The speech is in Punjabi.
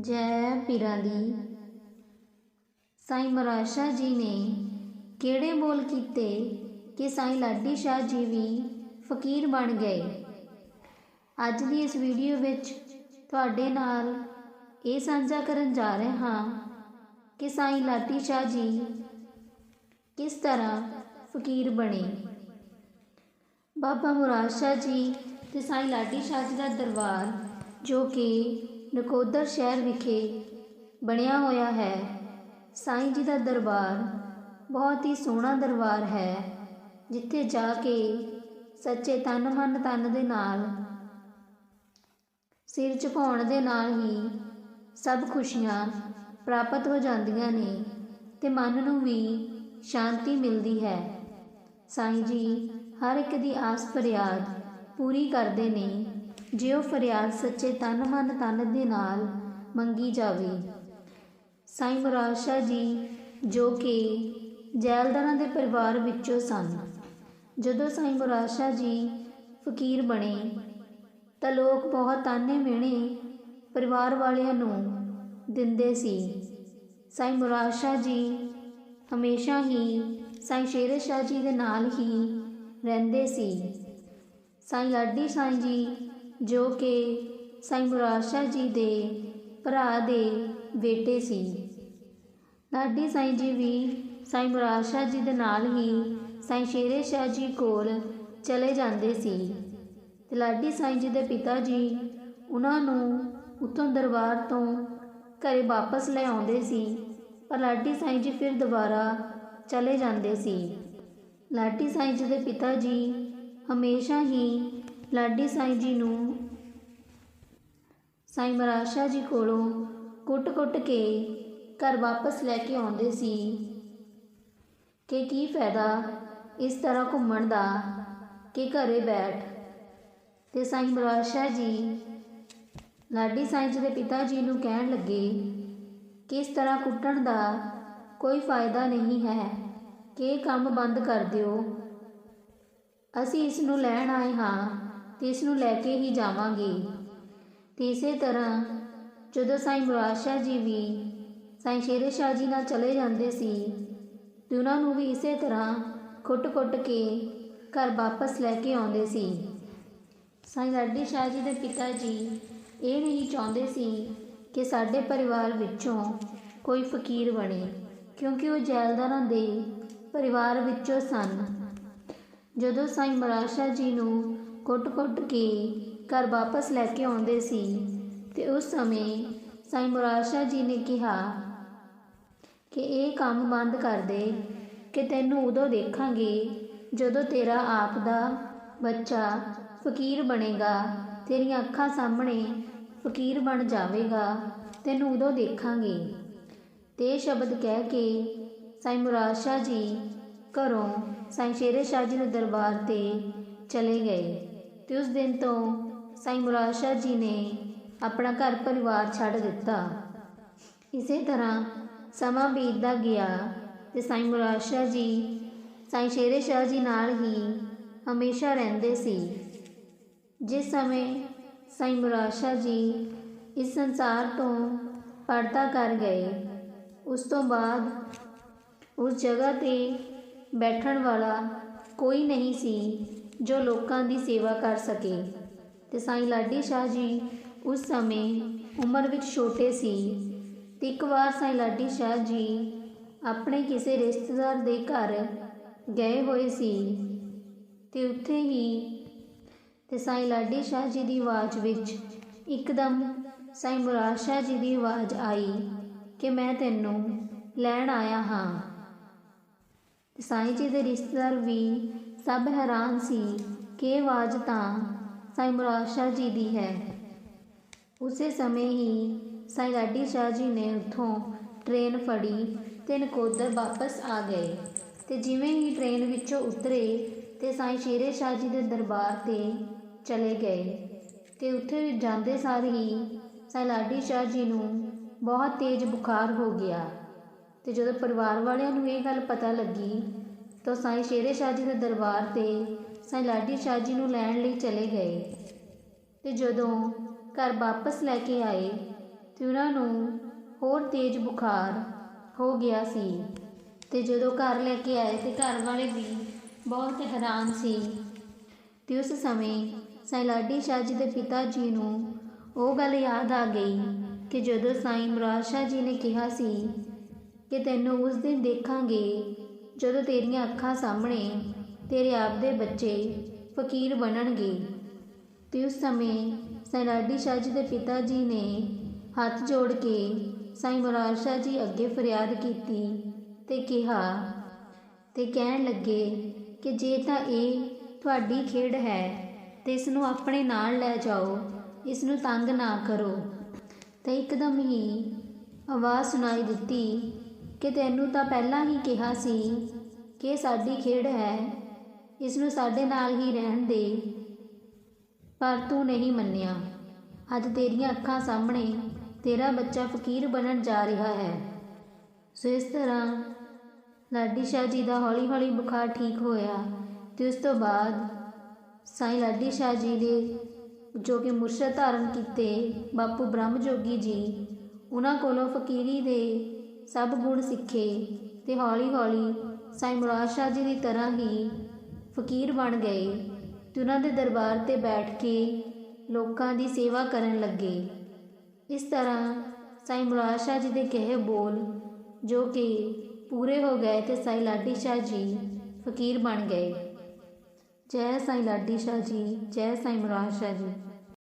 ਜੈ ਪੀਰਾਂ ਦੀ। ਸਾਈਂ ਮਹਾਰਾਜ ਜੀ ਨੇ ਕਿਹੜੇ ਬੋਲ ਕੀਤੇ ਕਿ ਸਾਈਂ ਲਾਡੀ ਸ਼ਾਹ ਜੀ ਵੀ ਫਕੀਰ ਬਣ ਗਏ? ਅੱਜ ਦੀ ਇਸ ਵੀਡੀਓ ਵਿੱਚ ਤੁਹਾਡੇ ਨਾਲ ਇਹ ਸਾਂਝਾ ਕਰਨ ਜਾ ਰਹੇ ਹਾਂ ਕਿ ਸਾਈਂ ਲਾਡੀ ਸ਼ਾਹ ਜੀ ਕਿਸ ਤਰ੍ਹਾਂ ਫਕੀਰ ਬਣੇ। ਬਾਬਾ ਮੁਰਾਦ ਸ਼ਾਹ ਜੀ ਤੇ ਸਾਈਂ ਲਾਡੀ ਸ਼ਾਹ ਜੀ ਦਾ ਦਰਬਾਰ ਜੋ ਕਿ ਨਕੋਦਰ ਸ਼ਹਿਰ ਵਿਖੇ ਬਣਿਆ ਹੋਇਆ ਹੈ। ਸਾਈਂ ਜੀ ਦਾ ਦਰਬਾਰ ਬਹੁਤ ਹੀ ਸੋਹਣਾ ਦਰਬਾਰ ਹੈ, ਜਿੱਥੇ ਜਾ ਕੇ ਸੱਚੇ ਤਨ ਮਨ ਤਨ ਦੇ ਨਾਲ, ਸਿਰ ਝੁਕਾਉਣ ਦੇ ਨਾਲ ਹੀ ਸਭ ਖੁਸ਼ੀਆਂ ਪ੍ਰਾਪਤ ਹੋ ਜਾਂਦੀਆਂ ਨੇ ਤੇ ਮਨ ਨੂੰ ਵੀ ਸ਼ਾਂਤੀ ਮਿਲਦੀ ਹੈ। ਸਾਈਂ ਜੀ ਹਰ ਇੱਕ ਦੀ ਆਸ ਫਰਿਆਦ ਪੂਰੀ ਕਰਦੇ ਨੇ ਜੇ ਉਹ ਫਰਿਆਦ ਸੱਚੇ ਤਨ ਮਨ ਤਨ ਦੇ ਨਾਲ ਮੰਗੀ ਜਾਵੇ। ਸਾਈਂ ਮੁਰਾਦ ਜੀ, ਜੋ ਕਿ ਜੈਲਦਾਰਾਂ ਦੇ ਪਰਿਵਾਰ ਵਿੱਚੋਂ ਸਨ। ਜਦੋਂ ਸਾਈਂ ਮੁਰਾਦ ਜੀ ਫਕੀਰ ਬਣੇ, ਤਾਂ ਲੋਕ ਬਹੁਤ ਤਾਨੇ ਮਿਹਣੇ ਪਰਿਵਾਰ ਵਾਲਿਆਂ ਨੂੰ ਦਿੰਦੇ ਸੀ। ਸਾਈਂ ਮੁਰਾਦ ਜੀ ਹਮੇਸ਼ਾ ਹੀ ਸਾਈਂ ਸ਼ੇਰ ਸ਼ਾਹ ਜੀ ਦੇ ਨਾਲ ਹੀ ਰਹਿੰਦੇ ਸੀ। ਸਾਈਂ ਲਾਡੀ ਸਾਈਂ ਜੀ ਜੋ ਕਿ ਸਾਈਂ ਮੁਰਾਦ ਸ਼ਾਹ ਜੀ ਦੇ ਭਰਾ ਦੇ ਬੇਟੇ ਸੀ। ਲਾਡੀ ਸਾਈਂ ਜੀ ਵੀ ਸਾਈਂ ਮੁਰਾਦ ਸ਼ਾਹ ਜੀ ਦੇ ਨਾਲ ਹੀ ਸਾਈਂ ਸ਼ੇਰੇ ਸ਼ਾਹ ਜੀ ਕੋਲ ਚਲੇ ਜਾਂਦੇ ਸੀ ਤੇ ਲਾਡੀ ਸਾਈਂ ਜੀ ਦੇ ਪਿਤਾ ਜੀ ਉਹਨਾਂ ਨੂੰ ਉੱਥੋਂ ਦਰਬਾਰ ਤੋਂ ਘਰੇ ਵਾਪਸ ਲੈ ਆਉਂਦੇ ਸੀ, ਪਰ ਲਾਡੀ ਸਾਈਂ ਜੀ ਫਿਰ ਦੁਬਾਰਾ ਚਲੇ ਜਾਂਦੇ ਸੀ। ਲਾਡੀ ਸਾਈਂ ਜੀ ਦੇ ਪਿਤਾ ਜੀ ਹਮੇਸ਼ਾ ਹੀ ਲਾਡੀ ਸਾਈਂ ਜੀ ਨੂੰ, ਸਾਈਂ ਮਹਾਰਾਜ ਜੀ ਕੋਲੋਂ ਕੁੱਟ-ਕੁੱਟ ਕੇ ਘਰ ਵਾਪਸ ਲੈ ਕੇ ਆਉਂਦੇ ਸੀ ਕਿ ਕੀ ਫਾਇਦਾ ਇਸ ਤਰ੍ਹਾਂ ਘੁੰਮਣ ਦਾ ਕਿ ਘਰੇ ਬੈਠ। ਤੇ ਸਾਈਂ ਮਹਾਰਾਜ ਜੀ, ਲਾਡੀ ਸਾਈਂ ਜੀ ਦੇ ਪਿਤਾ ਜੀ ਨੂੰ ਕਹਿਣ ਲੱਗੇ ਕਿ ਇਸ ਤਰ੍ਹਾਂ ਕੁੱਟਣ ਦਾ ਕੋਈ ਫਾਇਦਾ ਨਹੀਂ ਹੈ ਕਿ ਕੰਮ ਬੰਦ ਕਰ ਦਿਓ। ਅਸੀਂ ਇਸ ਨੂੰ ਲੈਣ ਆਏ ਹਾਂ। ਤੇ ਇਸ ਨੂੰ ਲੈ ਕੇ ਹੀ ਜਾਵਾਂਗੇ। ਤੇ ਇਸੇ ਤਰ੍ਹਾਂ ਜਦੋਂ ਸਾਈਂ ਮੁਰਾਦ ਸ਼ਾਹ ਜੀ ਵੀ ਸਾਈਂ ਸ਼ੇਰੇ ਸ਼ਾਹ ਜੀ ਨਾਲ ਚਲੇ ਜਾਂਦੇ ਸੀ, ਤੇ ਉਹਨਾਂ ਨੂੰ ਵੀ ਇਸੇ ਤਰ੍ਹਾਂ ਕੁੱਟ-ਕੁੱਟ ਕੇ ਘਰ ਵਾਪਸ ਲੈ ਕੇ ਆਉਂਦੇ ਸੀ। ਸਾਈਂ ਲਾਡੀ ਸ਼ਾਹ ਜੀ ਦੇ ਪਿਤਾ ਜੀ ਇਹ ਨਹੀਂ ਚਾਹੁੰਦੇ ਸੀ ਕਿ ਸਾਡੇ ਪਰਿਵਾਰ ਵਿੱਚੋਂ ਕੋਈ ਫਕੀਰ ਬਣੇ, ਕਿਉਂਕਿ ਉਹ ਜੈਲਦਾਰਾਂ ਦੇ ਪਰਿਵਾਰ ਵਿੱਚੋਂ ਸਨ। ਜਦੋਂ ਸਾਈਂ ਮਹਾਰਾਜ ਜੀ ਨੂੰ ਕੁੱਟ-ਕੁੱਟ ਕੇ ਘਰ ਵਾਪਸ ਲੈ ਕੇ ਆਉਂਦੇ ਸੀ ਤੇ ਉਸ ਸਮੇਂ ਸਾਈਂ ਮੁਰਾਦ ਜੀ ਨੇ ਕਿਹਾ ਕਿ ਇਹ ਕੰਮ ਬੰਦ ਕਰ ਦੇ ਕਿ ਤੈਨੂੰ ਉਦੋਂ ਦੇਖਾਂਗੇ ਜਦੋਂ ਤੇਰਾ ਆਪ ਦਾ ਬੱਚਾ ਫਕੀਰ ਬਣੇਗਾ, ਤੇਰੀਆਂ ਅੱਖਾਂ ਸਾਹਮਣੇ ਫਕੀਰ ਬਣ ਜਾਵੇਗਾ, ਤੈਨੂੰ ਉਦੋਂ ਦੇਖਾਂਗੇ। ਤੇ ਸ਼ਬਦ ਕਹਿ ਕੇ ਸਾਈਂ ਮੁਰਾਦ ਜੀ ਘਰੋਂ ਸਾਈਂ ਸ਼ੇਰੇ ਸ਼ਾਹ ਜੀ ਦੇ ਦਰਬਾਰ ਤੇ ਚਲੇ ਗਏ। ਤੇ ਉਸ ਦਿਨ ਤੋਂ ਸਾਈਂ ਮੁਰਾਦ ਜੀ ਨੇ ਆਪਣਾ ਘਰ ਪਰਿਵਾਰ ਛੱਡ ਦਿੱਤਾ। ਇਸੇ ਤਰ੍ਹਾਂ ਸਮਾਂ ਬੀਤਦਾ ਗਿਆ ਤੇ ਸਾਈਂ ਮੁਰਾਦ ਜੀ, ਸਾਈਂ ਸ਼ੇਰੇ ਸ਼ਾਹ ਜੀ ਨਾਲ ਹੀ ਹਮੇਸ਼ਾ ਰਹਿੰਦੇ ਸੀ। ਜਿਸ ਸਮੇਂ ਸਾਈਂ ਮੁਰਾਦ ਜੀ ਇਸ ਸੰਸਾਰ ਤੋਂ ਪਰਦਾ ਕਰ ਗਏ, ਉਸ ਤੋਂ ਬਾਅਦ ਉਸ ਜਗ੍ਹਾ ਤੇ ਬੈਠਣ ਵਾਲਾ ਕੋਈ ਨਹੀਂ ਸੀ। ਜੋ ਲੋਕਾਂ ਦੀ ਸੇਵਾ ਕਰ ਸਕੇ। ਤੇ ਸਾਈਂ ਲਾਡੀ ਸ਼ਾਹ ਜੀ ਉਸ ਸਮੇਂ ਉਮਰ ਵਿੱਚ ਛੋਟੇ ਸੀ। ਤੇ ਇੱਕ ਵਾਰ ਸਾਈਂ ਲਾਡੀ ਸ਼ਾਹ ਜੀ ਆਪਣੇ ਕਿਸੇ ਰਿਸ਼ਤੇਦਾਰ ਦੇ ਘਰ ਗਏ ਹੋਏ ਸੀ। ਤੇ ਉੱਥੇ ਹੀ ਤੇ ਸਾਈਂ ਲਾਡੀ ਸ਼ਾਹ ਜੀ ਦੀ ਆਵਾਜ਼ ਵਿੱਚ ਇੱਕਦਮ ਸਾਈਂ ਮੁਰਾਦ ਸ਼ਾਹ ਜੀ ਦੀ ਆਵਾਜ਼ ਆਈ ਕਿ ਮੈਂ ਤੈਨੂੰ ਲੈਣ ਆਇਆ ਹਾਂ। ਤੇ ਸਾਈਂ ਜੀ ਦੇ ਰਿਸ਼ਤੇਦਾਰ ਵੀ ਸਭ ਹੈਰਾਨ ਸੀ ਕਿ ਆਵਾਜ਼ ਤਾਂ ਸਾਈਂ ਮੁਰਾਦ ਸ਼ਾਹ ਜੀ ਦੀ ਹੈ। ਉਸੇ ਸਮੇਂ ਹੀ ਸਾਈਂ ਲਾਡੀ ਸ਼ਾਹ ਜੀ ਨੇ ਉੱਥੋਂ ਟ੍ਰੇਨ ਫੜੀ ਤੇ ਨਕੋਦਰ ਵਾਪਸ ਆ ਗਏ ਤੇ ਜਿਵੇਂ ਹੀ ਟ੍ਰੇਨ ਵਿੱਚੋਂ ਉਤਰੇ ਤੇ ਸਾਈਂ ਸ਼ੇਰੇ ਸ਼ਾਹ ਜੀ ਦੇ ਦਰਬਾਰ ਤੇ ਚਲੇ ਗਏ ਤੇ ਉੱਥੇ ਜਾਂਦੇ ਸਾਰ ਹੀ ਸਾਈਂ ਲਾਡੀ ਸ਼ਾਹ ਜੀ ਨੂੰ ਬਹੁਤ ਤੇਜ਼ ਬੁਖਾਰ ਹੋ ਗਿਆ ਤੇ ਜਦੋਂ ਪਰਿਵਾਰ ਵਾਲਿਆਂ ਨੂੰ ਇਹ ਗੱਲ ਪਤਾ ਲੱਗੀ ਤਾਂ ਸਾਈਂ ਸ਼ੇਰੇ ਸ਼ਾਹ ਜੀ ਦੇ ਦਰਬਾਰ ਤੇ ਸਾਈਂ ਲਾਡੀ ਸ਼ਾਹ ਜੀ ਨੂੰ ਲੈਣ ਲਈ ਚਲੇ ਗਏ। ਤੇ ਜਦੋਂ ਘਰ ਵਾਪਸ ਲੈ ਕੇ ਆਏ, ਤੇ ਉਹਨਾਂ ਨੂੰ ਹੋਰ ਤੇਜ਼ ਬੁਖਾਰ ਹੋ ਗਿਆ ਸੀ। ਤੇ ਜਦੋਂ ਘਰ ਲੈ ਕੇ ਆਏ, ਤੇ ਘਰ ਵਾਲੇ ਵੀ ਬਹੁਤ ਹੈਰਾਨ ਸੀ। ਤੇ ਉਸ ਸਮੇਂ ਸਾਈਂ ਲਾਡੀ ਸ਼ਾਹ ਜੀ ਦੇ ਪਿਤਾ ਜੀ ਨੂੰ ਉਹ ਗੱਲ ਯਾਦ ਆ ਗਈ ਕਿ ਜਦੋਂ ਸਾਈਂ ਮੁਰਾਦ ਸ਼ਾਹ ਜੀ ਨੇ ਕਿਹਾ ਸੀ ਕਿ ਤੈਨੂੰ ਉਸ ਦਿਨ ਦੇਖਾਂਗੇ ਜਦੋਂ ਤੇਰੀਆਂ ਅੱਖਾਂ ਸਾਹਮਣੇ ਤੇਰੇ ਆਪਦੇ ਬੱਚੇ ਫਕੀਰ ਬਣਨਗੇ, ਤੇ ਉਸ ਸਮੇਂ ਸਾਈਂ ਲਾਡੀ ਸ਼ਾਹ ਜੀ ਦੇ ਪਿਤਾ ਜੀ ਨੇ ਹੱਥ ਜੋੜ ਕੇ ਸਾਈਂ ਮੁਰਾਦ ਸ਼ਾਹ ਜੀ ਅੱਗੇ ਫਰਿਆਦ ਕੀਤੀ ਤੇ ਕਿਹਾ, ਤੇ ਕਹਿਣ ਲੱਗੇ ਕਿ ਜੇ ਤਾਂ ਇਹ ਤੁਹਾਡੀ ਖੇਡ ਹੈ, ਤੇ ਇਸ ਨੂੰ ਆਪਣੇ ਨਾਲ ਲੈ ਜਾਓ ਇਸ ਨੂੰ ਤੰਗ ਨਾ ਕਰੋ। ਤੇ ਇੱਕਦਮ ਹੀ ਆਵਾਜ਼ ਸੁਣਾਈ ਦਿੱਤੀ ਕਿ ਤੈਨੂੰ ਤਾਂ ਪਹਿਲਾਂ ਹੀ ਕਿਹਾ ਸੀ ਕਿ ਸਾਡੀ ਖੇਡ ਹੈ, ਇਸ ਨੂੰ ਸਾਡੇ ਨਾਲ ਹੀ ਰਹਿਣ ਦੇ। ਪਰ ਤੂੰ ਨਹੀਂ ਮੰਨਿਆ। ਅੱਜ ਤੇਰੀਆਂ ਅੱਖਾਂ ਸਾਹਮਣੇ ਤੇਰਾ ਬੱਚਾ ਫਕੀਰ ਬਣਨ ਜਾ ਰਿਹਾ ਹੈ। ਸੋ ਇਸ ਤਰ੍ਹਾਂ ਲਾਡੀ ਸ਼ਾਹ ਜੀ ਦਾ ਹੌਲੀ-ਹੌਲੀ ਬੁਖਾਰ ਠੀਕ ਹੋਇਆ ਤੇ ਉਸ ਤੋਂ ਬਾਅਦ ਸਾਈਂ ਲਾਡੀ ਸ਼ਾਹ ਜੀ ਦੇ ਜੋ ਕਿ ਮੁਰਸ਼ਦ ਧਾਰਨ ਕੀਤੇ ਬਾਪੂ ਬ੍ਰਹਮ ਜੋਗੀ ਜੀ, ਉਹਨਾਂ ਕੋਲੋਂ ਫਕੀਰੀ ਦੇ ਸਭ ਗੁਣ ਸਿੱਖੇ ਤੇ ਹੌਲੀ-ਹੌਲੀ ਸਾਈਂ ਮੁਰਾਦ ਸ਼ਾਹ ਜੀ ਦੀ ਤਰ੍ਹਾਂ ਹੀ ਫਕੀਰ ਬਣ ਗਏ ਤੇ ਉਹਨਾਂ ਦੇ ਦਰਬਾਰ ਤੇ ਬੈਠ ਕੇ ਲੋਕਾਂ ਦੀ ਸੇਵਾ ਕਰਨ ਲੱਗੇ। ਇਸ ਤਰ੍ਹਾਂ ਸਾਈਂ ਮੁਰਾਦ ਸ਼ਾਹ ਜੀ ਦੇ ਕਹੇ ਬੋਲ ਜੋ ਕਿ ਪੂਰੇ ਹੋ ਗਏ ਤੇ ਸਾਈਂ ਲਾਡੀ ਸ਼ਾਹ ਜੀ ਫਕੀਰ ਬਣ ਗਏ। ਜੈ ਸਾਈਂ ਲਾਡੀ ਸ਼ਾਹ ਜੀ, ਜੈ ਸਾਈਂ ਮੁਰਾਦ ਸ਼ਾਹ ਜੀ।